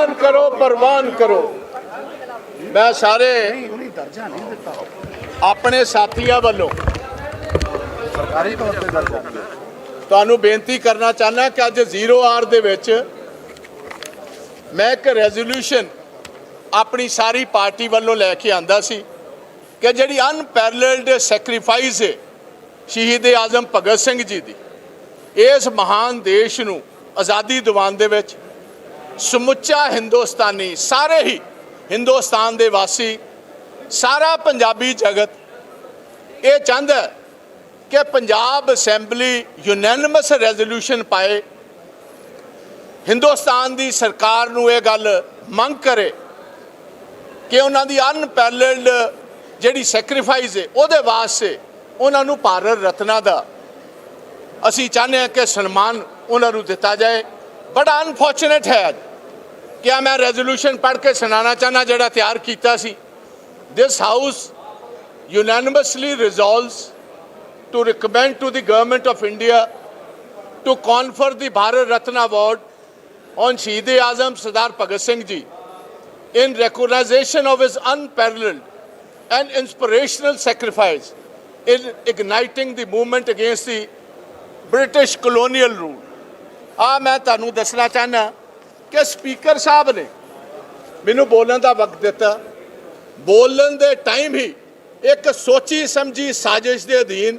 ਪ੍ਰਵਾਨ ਕਰੋ ਪ੍ਰਵਾਨ ਕਰੋ। ਮੈਂ ਸਾਰੇ ਆਪਣੇ ਸਾਥੀਆਂ ਵੱਲੋਂ ਸਰਕਾਰੀ ਤੌਰ ਤੇ ਦਰਜਾ ਤੁਹਾਨੂੰ ਬੇਨਤੀ ਕਰਨਾ ਚਾਹੁੰਦਾ ਕਿ ਅੱਜ ਜ਼ੀਰੋ ਆਰ ਦੇ ਵਿੱਚ ਮੈਂ ਇੱਕ ਰੈਜ਼ੋਲੂਸ਼ਨ ਆਪਣੀ ਸਾਰੀ ਪਾਰਟੀ ਵੱਲੋਂ ਲੈ ਕੇ ਆਂਦਾ ਸੀ ਕਿ ਜਿਹੜੀ ਅਨਪੈਰਲਲਡ ਸੈਕਰੀਫਾਈਸ ਹੈ ਸ਼ਹੀਦ ਆਜ਼ਮ ਭਗਤ ਸਿੰਘ ਜੀ ਦੀ ਇਸ ਮਹਾਨ ਦੇਸ਼ ਨੂੰ ਆਜ਼ਾਦੀ ਦਿਵਾਉਣ ਦੇ ਵਿੱਚ ਸਮੁੱਚਾ ਹਿੰਦੁਸਤਾਨੀ, ਸਾਰੇ ਹੀ ਹਿੰਦੁਸਤਾਨ ਦੇ ਵਾਸੀ, ਸਾਰਾ ਪੰਜਾਬੀ ਜਗਤ, ਇਹ ਚਾਹੁੰਦਾ ਕਿ ਪੰਜਾਬ ਅਸੈਂਬਲੀ ਯੂਨੈਨਿਮਸ ਰੈਜ਼ੋਲੂਸ਼ਨ ਪਾਏ। ਹਿੰਦੁਸਤਾਨ ਦੀ ਸਰਕਾਰ ਨੂੰ ਇਹ ਗੱਲ ਮੰਗ ਕਰੇ ਕਿ ਉਹਨਾਂ ਦੀ ਅਨਪੈਰਲਡ ਜਿਹੜੀ ਸੈਕਰੀਫਾਈਸ ਹੈ, ਉਹਦੇ ਵਾਸਤੇ ਉਹਨਾਂ ਨੂੰ ਭਾਰਤ ਰਤਨਾ ਦਾ ਅਸੀਂ ਚਾਹੁੰਦੇ ਹਾਂ ਕਿ ਸਨਮਾਨ ਉਹਨਾਂ ਨੂੰ ਦਿੱਤਾ ਜਾਏ। ਬੜਾ ਅਨਫੋਰਚੂਨੇਟ ਹੈ ਅੱਜ ਕਿ ਆ ਮੈਂ ਰੈਜ਼ੋਲੂਸ਼ਨ ਪੜ੍ਹ ਕੇ ਸੁਣਾਉਣਾ ਚਾਹੁੰਦਾ ਜਿਹੜਾ ਤਿਆਰ ਕੀਤਾ ਸੀ this house unanimously resolves to recommend to the government of India to confer the Bharat Ratna Award on Shahid Azam Sardar Bhagat Singh Ji in recognition of his unparalleled and inspirational sacrifice in igniting the movement against the British colonial rule. ਆ ਮੈਂ ਤੁਹਾਨੂੰ ਦੱਸਣਾ ਚਾਹਨਾ ਕਿ speaker ਸਾਹਿਬ ਨੇ ਮੈਨੂੰ ਬੋਲਣ ਦਾ ਵਕਤ ਦਿੱਤਾ। ਬੋਲਣ ਦੇ ਟਾਈਮ ਹੀ ਇੱਕ ਸੋਚੀ ਸਮਝੀ ਸਾਜ਼ਿਸ਼ ਦੇ ਅਧੀਨ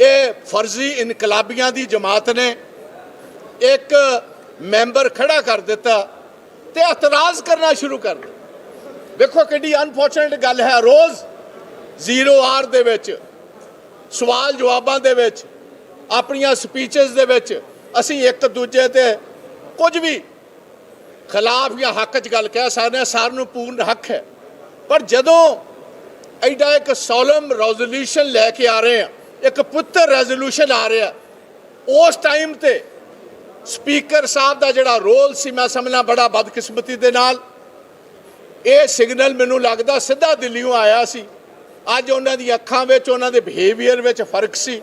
ਇਹ ਫਰਜ਼ੀ ਇਨਕਲਾਬੀਆਂ ਦੀ ਜਮਾਤ ਨੇ ਇੱਕ ਮੈਂਬਰ ਖੜਾ ਕਰ ਦਿੱਤਾ ਤੇ ਇਤਰਾਜ਼ ਕਰਨਾ ਸ਼ੁਰੂ ਕਰ ਦਿੱਤਾ। ਦੇਖੋ ਕਿੰਨੀ ਅਨਫੋਰਚੂਨੇਟ ਗੱਲ ਹੈ। ਰੋਜ਼ ਜ਼ੀਰੋ ਆਰ ਦੇ ਵਿੱਚ, ਸਵਾਲ ਜਵਾਬਾਂ ਦੇ ਵਿੱਚ, ਆਪਣੀਆਂ ਸਪੀਚਸ ਦੇ ਵਿੱਚ ਅਸੀਂ ਇੱਕ ਦੂਜੇ ਤੇ ਕੁਝ ਵੀ ਖਿਲਾਫ ਜਾਂ ਹੱਕ 'ਚ ਗੱਲ ਕਹਿ ਸਕਦੇ ਹਾਂ, ਸਾਰਿਆਂ ਨੂੰ ਪੂਰਨ ਹੱਕ ਹੈ। ਪਰ ਜਦੋਂ ਐਡਾ ਇੱਕ ਸੋਲਮ ਰੈਜ਼ੋਲੂਸ਼ਨ ਲੈ ਕੇ ਆ ਰਹੇ ਆ, ਇੱਕ ਪੁੱਤਰ ਰੈਜ਼ੋਲੂਸ਼ਨ ਆ ਰਿਹਾ, ਉਸ ਟਾਈਮ ਤੇ ਸਪੀਕਰ ਸਾਹਿਬ ਦਾ ਜਿਹੜਾ ਰੋਲ ਸੀ, ਮੈਂ ਸਮਝਣਾ ਬੜਾ ਬਦਕਿਸਮਤੀ ਦੇ ਨਾਲ, ਇਹ ਸਿਗਨਲ ਮੈਨੂੰ ਲੱਗਦਾ ਸਿੱਧਾ ਦਿੱਲੀੋਂ ਆਇਆ ਸੀ। ਅੱਜ ਉਹਨਾਂ ਦੀ ਅੱਖਾਂ ਵਿੱਚ, ਉਹਨਾਂ ਦੇ ਬਿਹੇਵੀਅਰ ਵਿੱਚ ਫ਼ਰਕ ਸੀ।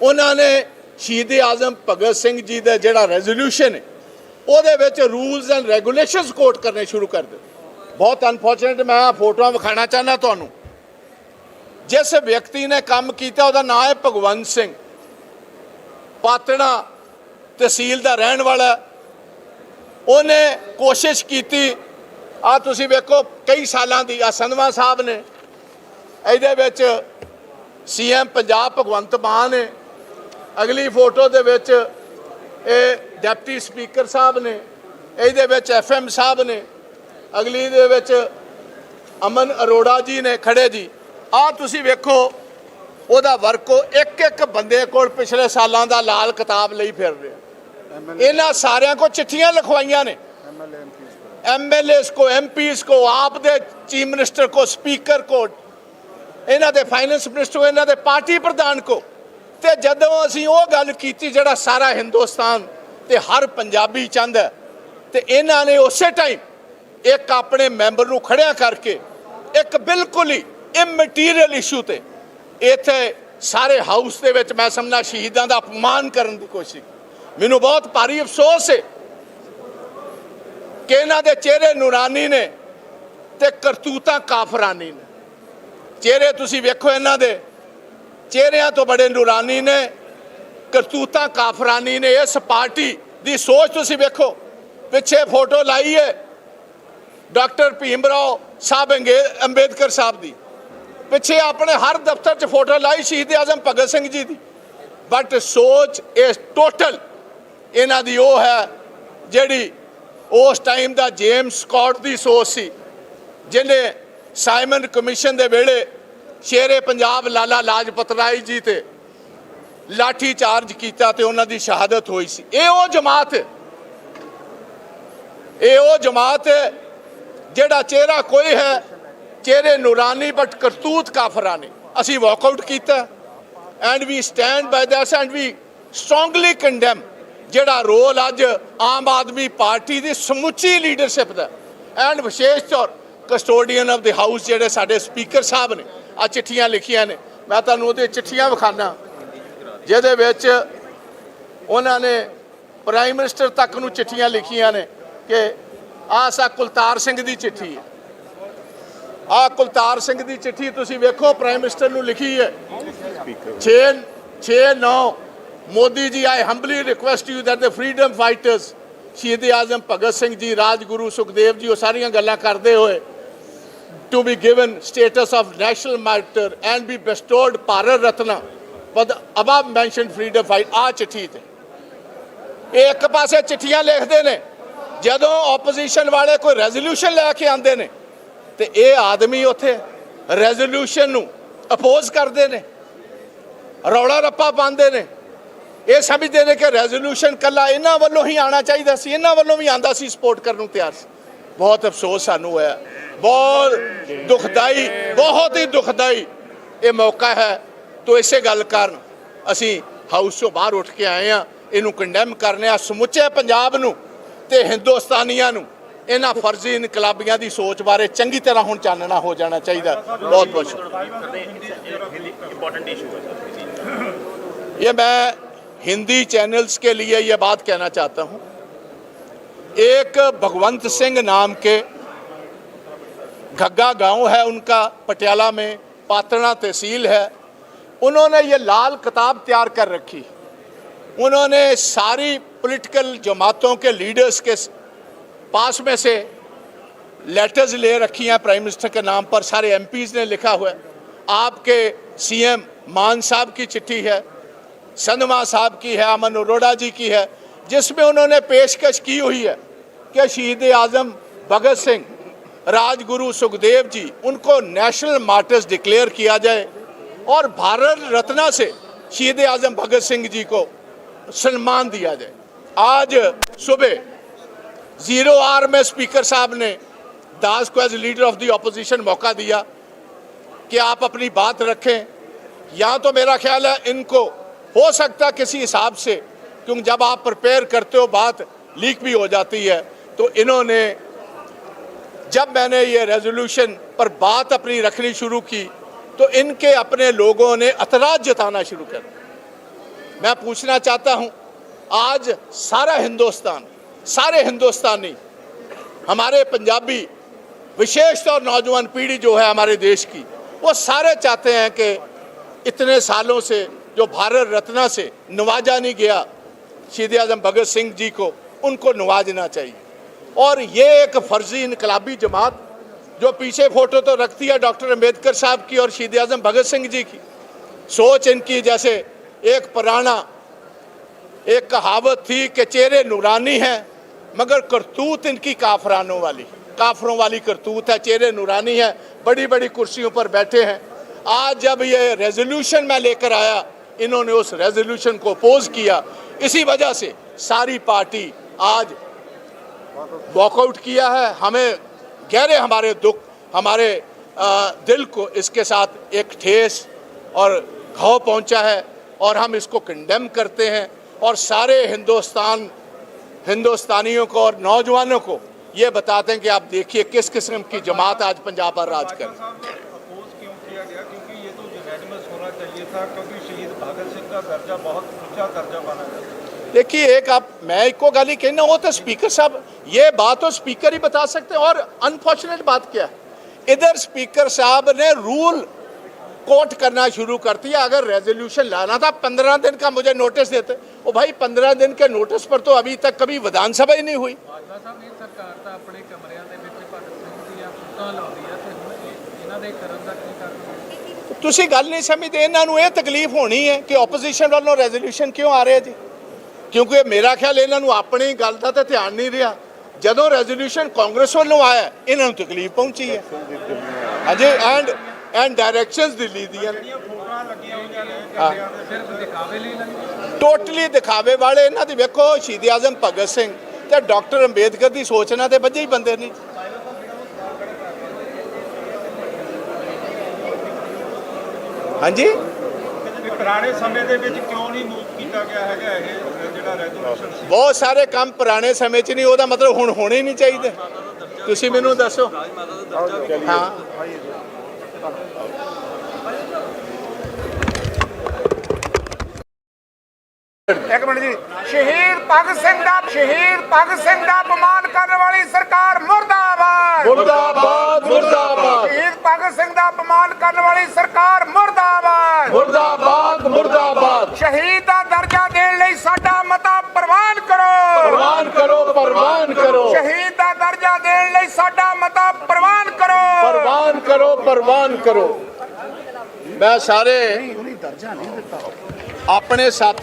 ਉਹਨਾਂ ਨੇ ਸ਼ਹੀਦ ਆਜ਼ਮ ਭਗਤ ਸਿੰਘ ਜੀ ਦਾ ਜਿਹੜਾ ਰੈਜ਼ੋਲੂਸ਼ਨ ਹੈ ਉਹਦੇ ਵਿੱਚ ਰੂਲਸ ਐਂਡ ਰੈਗੂਲੇਸ਼ਨਸ ਕੋਟ ਕਰਨੇ ਸ਼ੁਰੂ ਕਰ ਦਿੱਤੇ। ਬਹੁਤ ਅਨਫੋਰਚੂਨੇਟ ਮੈਂ ਆਹ ਫੋਟੋਆਂ ਵਿਖਾਣਾ ਚਾਹੁੰਦਾ ਤੁਹਾਨੂੰ। ਜਿਸ ਵਿਅਕਤੀ ਨੇ ਕੰਮ ਕੀਤਾ, ਉਹਦਾ ਨਾਮ ਹੈ ਭਗਵੰਤ ਸਿੰਘ। ਪਾਤੜਾ ਤਹਿਸੀਲ ਦਾ ਰਹਿਣ ਵਾਲਾ ਉਹਨੇ ਕੋਸ਼ਿਸ਼ ਕੀਤੀ ਆ ਤੁਸੀਂ ਵੇਖੋ, ਕਈ ਸਾਲਾਂ ਦੀ ਆ ਸੰਧਵਾ ਸਾਹਿਬ ਨੇ। ਇਹਦੇ ਵਿੱਚ ਸੀਐਮ ਪੰਜਾਬ ਭਗਵੰਤ ਮਾਨ ਨੇ। ਅਗਲੀ ਫੋਟੋ ਦੇ ਵਿੱਚ ਇਹ ਡੈਪਟੀ ਸਪੀਕਰ ਸਾਹਿਬ ਨੇ ਇਹਦੇ ਵਿੱਚ ਐਫਐਮ ਸਾਹਿਬ ਨੇ ਅਗਲੀ ਦੇ ਵਿੱਚ ਅਮਨ ਅਰੋੜਾ ਜੀ ਨੇ ਖੜੇ ਜੀ। ਆ ਤੁਸੀਂ ਵੇਖੋ ਉਹਦਾ ਵਰਕੋ ਇੱਕ ਇੱਕ ਬੰਦੇ ਕੋਲ ਪਿਛਲੇ ਸਾਲਾਂ ਦਾ ਲਾਲ ਕਿਤਾਬ ਲਈ ਫਿਰ ਰਿਹਾ। ਇਹਨਾਂ ਸਾਰਿਆਂ ਕੋ ਚਿੱਠੀਆਂ ਲਿਖਵਾਈਆਂ ਨੇ। ਐਮਐਲਏਸ ਕੋ ਐਮਪੀਸ ਕੋ ਆਪ ਦੇ ਚੀਫ ਮਿਨਿਸਟਰ ਕੋ ਸਪੀਕਰ ਕੋ ਇਹਨਾਂ ਦੇ ਫਾਈਨੈਂਸ ਮਿਨਿਸਟਰ ਕੋ ਇਹਨਾਂ ਦੇ ਪਾਰਟੀ ਪ੍ਰਧਾਨ ਕੋ। ਤੇ ਜਦੋਂ ਅਸੀਂ ਉਹ ਗੱਲ ਕੀਤੀ ਜਿਹੜਾ ਸਾਰਾ ਹਿੰਦੁਸਤਾਨ ਤੇ ਹਰ ਪੰਜਾਬੀ ਚਾਹੁੰਦਾ ਹੈ, ਤੇ ਇਹਨਾਂ ਨੇ ਉਸੇ ਟਾਈਮ ਇੱਕ ਆਪਣੇ ਮੈਂਬਰ ਨੂੰ ਖੜਿਆ ਕਰਕੇ ਇੱਕ ਬਿਲਕੁਲ ਹੀ ਇਮਟੀਰੀਅਲ ਇਸ਼ੂ ਤੇ ਇੱਥੇ ਸਾਰੇ ਹਾਊਸ ਦੇ ਵਿੱਚ ਮੈਂ ਸਮਝਣਾ ਸ਼ਹੀਦਾਂ ਦਾ ਅਪਮਾਨ ਕਰਨ ਦੀ ਕੋਸ਼ਿਸ਼ ਮੈਨੂੰ ਬਹੁਤ ਭਾਰੀ ਅਫਸੋਸ ਹੈ ਕਿ ਇਹਨਾਂ ਦੇ ਚਿਹਰੇ ਨੂਰਾਨੀ ਨੇ ਤੇ ਕਰਤੂਤਾਂ ਕਾਫਰਾਨੀ ਨੇ। ਚਿਹਰੇ ਤੁਸੀਂ ਵੇਖੋ ਇਹਨਾਂ ਦੇ ਚਿਹਰਿਆਂ ਤੋਂ ਬੜੇ ਨੂਰਾਨੀ ਨੇ ਕਰਤੂਤਾਂ ਕਾਫਰਾਨੀ ਨੇ ਇਸ ਪਾਰਟੀ ਦੀ ਸੋਚ ਤੁਸੀਂ ਵੇਖੋ, ਪਿੱਛੇ ਫੋਟੋ ਲਾਈ ਹੈ ਡਾਕਟਰ ਭੀਮਰਾਓ ਸਾਹਿਬ ਅੰਗੇ- ਅੰਬੇਦਕਰ ਸਾਹਿਬ ਦੀ। ਪਿੱਛੇ ਆਪਣੇ ਹਰ ਦਫ਼ਤਰ 'ਚ ਫੋਟੋ ਲਾਈ ਸ਼ਹੀਦ ਆਜ਼ਮ ਭਗਤ ਸਿੰਘ ਜੀ ਦੀ। ਬਟ ਸੋਚ ਇਸ ਟੋਟਲ ਇਹਨਾਂ ਦੀ ਉਹ ਹੈ ਜਿਹੜੀ ਉਸ ਟਾਈਮ ਦਾ ਜੇਮਸ ਸਕਾਟ ਦੀ ਸੋਚ ਸੀ, ਜਿਹਨੇ ਸਾਈਮਨ ਕਮਿਸ਼ਨ ਦੇ ਵੇਲੇ ਸ਼ੇਰੇ ਪੰਜਾਬ ਲਾਲਾ ਲਾਜਪਤ ਰਾਏ ਜੀ ਤੇ ਲਾਠੀ ਚਾਰਜ ਕੀਤਾ ਤੇ ਉਹਨਾਂ ਦੀ ਸ਼ਹਾਦਤ ਹੋਈ ਸੀ। ਇਹ ਉਹ ਜਮਾਤ, ਇਹ ਉਹ ਜਮਾਤ ਜਿਹੜਾ ਚਿਹਰਾ ਕੋਈ ਹੈ, ਚਿਹਰੇ ਨੂਰਾਨੀ ਬਟ ਕਰਤੂਤ ਕਾਫਰਾਂ ਨੇ। ਅਸੀਂ ਵਾਕਆਊਟ ਕੀਤਾ and we stand by this and we strongly condemn ਜਿਹੜਾ ਰੋਲ ਅੱਜ ਆਮ ਆਦਮੀ ਪਾਰਟੀ ਦੀ ਸਮੁੱਚੀ ਲੀਡਰਸ਼ਿਪ ਦਾ। ਐਂਡ ਵਿਸ਼ੇਸ਼ ਤੌਰ ਕਸਟੋਡੀਅਨ ਆਫ ਦੀ ਹਾਊਸ ਜਿਹੜੇ ਸਾਡੇ ਸਪੀਕਰ ਸਾਹਿਬ ਨੇ ਆ ਚਿੱਠੀਆਂ ਲਿਖੀਆਂ ਨੇ। ਮੈਂ ਤੁਹਾਨੂੰ ਉਹਦੇ ਚਿੱਠੀਆਂ ਵਿਖਾਣਾ ਜਿਹਦੇ ਵਿੱਚ ਉਹਨਾਂ ਨੇ ਪ੍ਰਾਈਮ ਮਿਨਿਸਟਰ ਤੱਕ ਨੂੰ ਚਿੱਠੀਆਂ ਲਿਖੀਆਂ ਨੇ ਕਿ ਆਹ ਸਾ ਕੁਲਤਾਰ ਸਿੰਘ ਦੀ ਚਿੱਠੀ ਹੈ। ਆਹ ਕੁਲਤਾਰ ਸਿੰਘ ਦੀ ਚਿੱਠੀ ਤੁਸੀਂ ਵੇਖੋ, ਪ੍ਰਾਈਮ ਮਿਨਿਸਟਰ ਨੂੰ ਲਿਖੀ ਹੈ। 6 6 9 Modi ji I humbly request you that the freedom fighters Shaheed Azam Bhagat Singh ji, Rajguru Sukhdev ji, ਉਹ ਸਾਰੀਆਂ ਗੱਲਾਂ ਕਰਦੇ ਹੋਏ to be given status of national martyr and be bestowed Bharat Ratna for the above mentioned freedom ਆ ਚਿੱਠੀ ਤੇ। ਇਹ ਇੱਕ ਪਾਸੇ ਚਿੱਠੀਆਂ ਲਿਖਦੇ ਨੇ, ਜਦੋਂ ਆਪੋਜੀਸ਼ਨ ਵਾਲੇ ਕੋਈ ਰੈਜ਼ੋਲੂਸ਼ਨ ਲੈ ਕੇ ਆਉਂਦੇ ਨੇ, ਤੇ ਇਹ ਆਦਮੀ ਉੱਥੇ ਰੈਜ਼ੋਲੂਸ਼ਨ ਨੂੰ ਅਪੋਜ਼ ਕਰਦੇ ਨੇ, ਰੌਲਾ ਰੱਪਾ ਪਾਉਂਦੇ ਨੇ। ਇਹ ਸਮਝਦੇ ਨੇ ਕਿ ਰੈਜ਼ੋਲੂਸ਼ਨ ਕੱਲਾ ਇਹਨਾਂ ਵੱਲੋਂ ਹੀ ਆਣਾ ਚਾਹੀਦਾ ਸੀ, ਇਹਨਾਂ ਵੱਲੋਂ ਵੀ ਆਂਦਾ ਸੀ ਸਪੋਰਟ ਕਰਨ ਨੂੰ ਤਿਆਰ ਸੀ। ਬਹੁਤ ਅਫਸੋਸ ਸਾਨੂੰ ਹੋਇਆ। ਬਹੁਤ ਦੁਖਦਾਈ, ਬਹੁਤ ਹੀ ਦੁਖਦਾਈ ਇਹ ਮੌਕਾ ਹੈ ਤੋਂ ਇਸੇ ਗੱਲ ਕਾਰਨ ਅਸੀਂ ਹਾਊਸ ਤੋਂ ਬਾਹਰ ਉੱਠ ਕੇ ਆਏ ਆ ਇਹਨੂੰ ਕੰਡੈਮ ਕਰਨੇ ਆ ਸਮੁੱਚੇ ਪੰਜਾਬ ਨੂੰ ਤੇ ਹਿੰਦੁਸਤਾਨੀਆਂ ਨੂੰ ਇਹਨਾਂ ਫਰਜ਼ੀ ਇਨਕਲਾਬੀਆਂ ਦੀ ਸੋਚ ਬਾਰੇ ਚੰਗੀ ਤਰ੍ਹਾਂ ਹੁਣ ਚਾਨਣਾ ਹੋ ਜਾਣਾ ਚਾਹੀਦਾ ਬਹੁਤ ਬਹੁਤ ਸ਼ੁਕਰੀਆ इम्पोर्टेंट इशू है सर ये मैं हिंदी चैनल्स के लिए ये बात कहना चाहता हूँ एक भगवंत सिंह नाम के घग्गा गांव है उनका पटियाला में पात्रणा तहसील है انہوں نے یہ لال کتاب تیار کر رکھی۔ انہوں نے ساری پولیٹیکل جماعتوں کے لیڈرز کے پاس میں سے لیٹرز لے رکھی ہیں پرائم منسٹر کے نام پر۔ سارے ایم پیز نے لکھا ہوا ہے۔ آپ کے سی ایم مان صاحب کی چٹھی ہے سندما صاحب کی ہے، امن اروڑا جی کی ہے، جس میں انہوں نے پیشکش کی ہوئی ہے کہ شہید اعظم بھگت سنگھ راج گرو سکھدیو جی ان کو نیشنل مارٹرز ڈکلیئر کیا جائے۔ اور بھارت رتنا سے شہید اعظم بھگت سنگھ جی کو سلمان دیا جائے۔ آج صبح زیرو آر میں سپیکر صاحب نے داس کو as leader of the opposition موقع دیا کہ آپ اپنی بات رکھیں۔ یا تو میرا خیال ہے ان کو ہو سکتا کسی حساب سے کیونکہ جب آپ پرپیئر کرتے ہو بات لیک بھی ہو جاتی ہے تو انہوں نے جب میں نے یہ ریزولوشن پر بات اپنی رکھنی شروع کی تو ان کے اپنے لوگوں نے اطراج جتانا شروع کر میں پوچھنا چاہتا ہوں، آج سارا ہندوستان، سارے ہندوستانی، ہمارے پنجابی، وشیش طور نوجوان پیڑھی جو ہے ہمارے دیش کی، وہ سارے چاہتے ہیں کہ اتنے سالوں سے جو بھارت رتنا سے نوازا نہیں گیا، شہید اعظم بھگت سنگھ جی کو ان کو نوازنا چاہیے۔ اور یہ ایک فرضی انقلابی جماعت جو پیچھے فوٹو تو رکھتی ہے ڈاکٹر امبیدکر صاحب کی اور شہید اعظم بھگت سنگھ جی کی۔ سوچ ان کی جیسے ایک پرانا، ایک کہاوت تھی کہ چہرے نورانی ہیں، مگر کرتوت ان کی کافرانوں والی، کافروں والی کرتوت ہے، چہرے نورانی ہیں، بڑی بڑی کرسیوں پر بیٹھے ہیں۔ آج جب یہ ریزولوشن میں لے کر آیا، انہوں نے اس ریزولوشن کو اپوز کیا۔ اسی وجہ سے ساری پارٹی آج واک آؤٹ کیا ہے، ہمیں گہرے ہمارے دکھ، ہمارے دل کو اس کے ساتھ ایک ٹھیس اور گھاؤ پہنچا ہے اور ہم اس کو کنڈیم کرتے ہیں اور سارے ہندوستان، ہندوستانیوں کو اور نوجوانوں کو یہ بتاتے ہیں کہ آپ دیکھیے کس قسم کی جماعت آج پنجاب پر راج کر کیونکہ شہید درجہ بہت اونچا درجہ مانا جاتا ہے۔ देखिए एक आप मैं इको गाली कहना वो तो स्पीकर साहब ये बात तो स्पीकर ही बता सकते हैं और अनफॉर्चुनेट बात क्या है इधर स्पीकर साहब ने रूल कोट करना शुरू कर दिया अगर रेजोल्यूशन लाना था पंद्रह दिन का मुझे नोटिस देते ओ भाई पंद्रह दिन के नोटिस पर तो अभी तक कभी विधानसभा ही नहीं हुई ਬਾਜਵਾ ਸਾਹਿਬ ਇਹ ਸਰਕਾਰ ਤਾਂ ਆਪਣੇ ਕਮਰਿਆਂ ਦੇ ਵਿੱਚ ਭਗਤ ਸਿੰਘ ਦੀਆਂ ਫੋਟੋਆਂ ਲਾਉਂਦੀ ਆ ਤੇ ਹੁਣ ਇਹ- ਇਹਨਾਂ ਦੇ ਕਰਨ ਦਾ ਕੀ ਕਾਰਨ ਹੈ ਤੁਸੀਂ ਗੱਲ ਨਹੀਂ ਸਮਝਦੇ ਇਹਨਾਂ ਨੂੰ ਇਹ ਤਕਲੀਫ ਹੋਣੀ ਹੈ ਕਿ ਆਪੋਜੀਸ਼ਨ ਵੱਲੋਂ ਰੈਜ਼ੋਲੂਸ਼ਨ ਕਿਉਂ ਆ ਰਿਹਾ ਜੀ ਕਿਉਂਕਿ ਮੇਰਾ ਖਿਆਲ ਇਹਨਾਂ ਨੂੰ ਆਪਣੀ ਗੱਲ ਦਾ ਤਾਂ ਧਿਆਨ ਨਹੀਂ ਰਿਹਾ। ਜਦੋਂ ਰੈਜ਼ੋਲੂਸ਼ਨ ਕਾਂਗਰਸ ਵੱਲੋਂ ਆਇਆ, ਇਹਨਾਂ ਨੂੰ ਤਕਲੀਫ ਪਹੁੰਚੀ ਹੈ। ਹਾਂਜੀ ਐਂਡ ਐਂਡ ਡਾਇਰੈਕਸ਼ਨਸ ਦਿੱਲੀ ਦੀਆਂ। ਟੋਟਲੀ ਦਿਖਾਵੇ ਵਾਲੇ ਇਹਨਾਂ ਦੀ ਵੇਖੋ, ਸ਼ਹੀਦ ਆਜ਼ਮ ਭਗਤ ਸਿੰਘ ਤੇ ਡਾਕਟਰ ਅੰਬੇਦਕਰ ਦੀ ਸੋਚ ਨਾਲ ਤੇ ਵੱਜੇ ਹੀ ਬੰਦੇ ਨਹੀਂ ਹਾਂਜੀ? ਪੁਰਾਣੇ ਸਮੇਂ ਦੇ ਵਿੱਚ ਕਿਉਂ ਨਹੀਂ ਮੂਵ ਕੀਤਾ ਗਿਆ ਹੈਗਾ ਇਹ ਜਿਹੜਾ ਰੈਜ਼ੋਲੂਸ਼ਨ ਸੀ? ਬਹੁਤ ਸਾਰੇ ਕੰਮ ਪੁਰਾਣੇ ਸਮੇਂ 'ਚ ਨਹੀਂ ਉਹਦਾ ਮਤਲਬ ਹੁਣ ਹੋਣੇ ਨਹੀਂ ਚਾਹੀਦੇ। ਤੁਸੀਂ ਮੈਨੂੰ ਦੱਸੋ। ਹਾਂ। ਇੱਕ ਮਿੰਟ ਜੀ। ਸ਼ਹੀਦ ਭਗਤ ਸਿੰਘ ਦਾ ਸ਼ਹੀਦ ਭਗਤ ਸਿੰਘ ਦਾ ਅਪਮਾਨ ਕਰਨ ਵਾਲੀ ਸਰਕਾਰ ਮੁਰਦਾਬਾਦ। ਮੁਰਦਾਬਾਦ ਮੁਰਦਾਬਾਦ। ਸ਼ਹੀਦ ਭਗਤ ਸਿੰਘ ਦਾ ਅਪਮਾਨ ਕਰਨ ਸ਼ਹੀਦ ਦਾ ਦਰਜਾ ਦੇਣ ਲਈ ਸਾਡਾ ਮਤਾ ਪ੍ਰਵਾਨ ਕਰੋ। ਪ੍ਰਵਾਨ ਕਰੋ ਪ੍ਰਵਾਨ ਕਰੋ। ਸ਼ਹੀਦ ਦਾ ਦਰਜਾ ਦੇਣ ਲਈ ਸਾਡਾ ਮਤਾ ਪ੍ਰਵਾਨ ਕਰੋ। ਪ੍ਰਵਾਨ ਕਰੋ ਪ੍ਰਵਾਨ ਕਰੋ। ਮੈਂ ਸਾਰੇ ਦਰਜਾ ਨਹੀਂ ਦਿੱਤਾ ਆਪਣੇ ਸਾਥੀ